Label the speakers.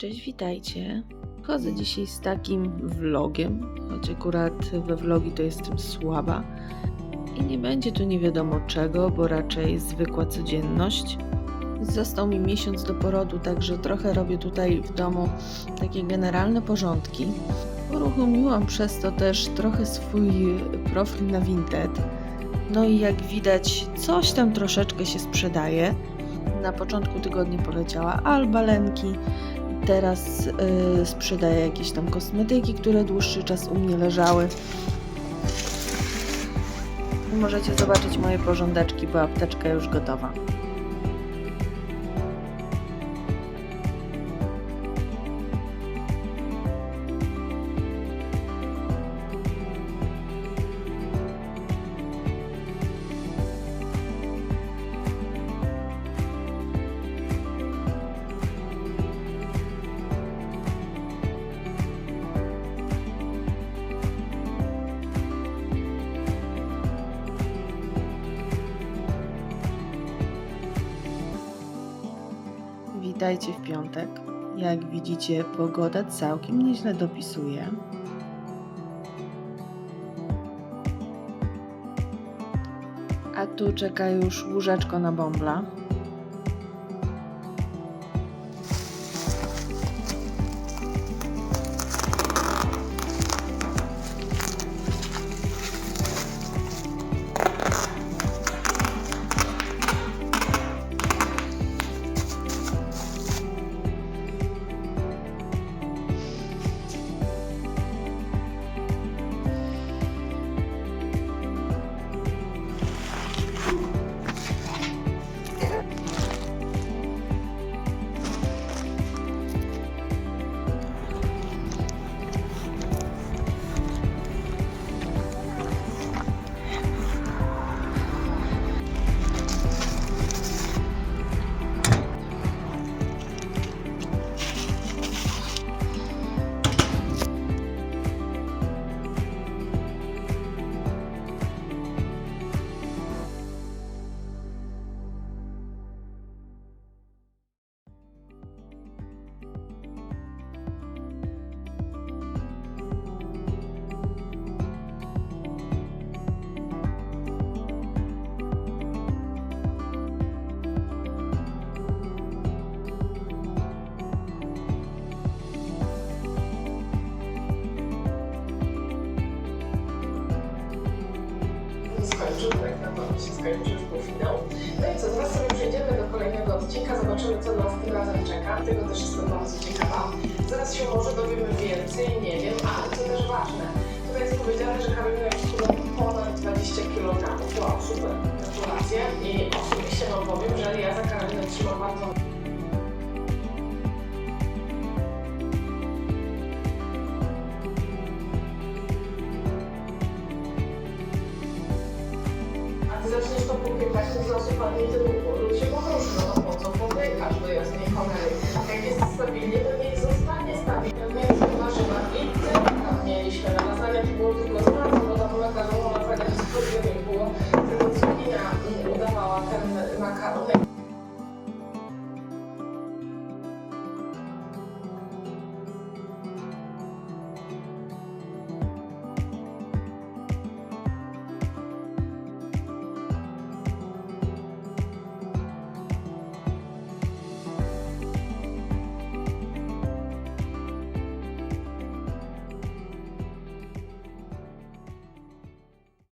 Speaker 1: Cześć, witajcie. Chodzę dzisiaj z takim vlogiem, choć akurat we vlogi to jestem słaba. I nie będzie tu nie wiadomo czego, bo raczej zwykła codzienność. Został mi miesiąc do porodu, także trochę robię tutaj w domu takie generalne porządki. Uruchomiłam przez to też trochę swój profil na Vinted. No i jak widać, coś tam troszeczkę się sprzedaje. Na początku tygodnia poleciała Alba Lenki, teraz y, sprzedaję jakieś tam kosmetyki, które dłuższy czas u mnie leżały. Możecie zobaczyć moje porządeczki, bo apteczka już gotowa. Witajcie w piątek. Jak widzicie, pogoda całkiem nieźle dopisuje. A tu czeka już łóżeczko na bąbla.
Speaker 2: Skończył, tak naprawdę się skończył już półfinał. No i co, teraz sobie przejdziemy do kolejnego odcinka, zobaczymy co nas tym razem czeka. Tego też jestem bardzo ciekawa. Zaraz się może dowiemy więcej, nie wiem, ale co też ważne. Tutaj jest powiedziane, że Karolina już ponad 20 kg. Wow, super, gratulacje. I osobiście wam powiem, że ja za Karolinę 小喜欢听这部《火入去梦》。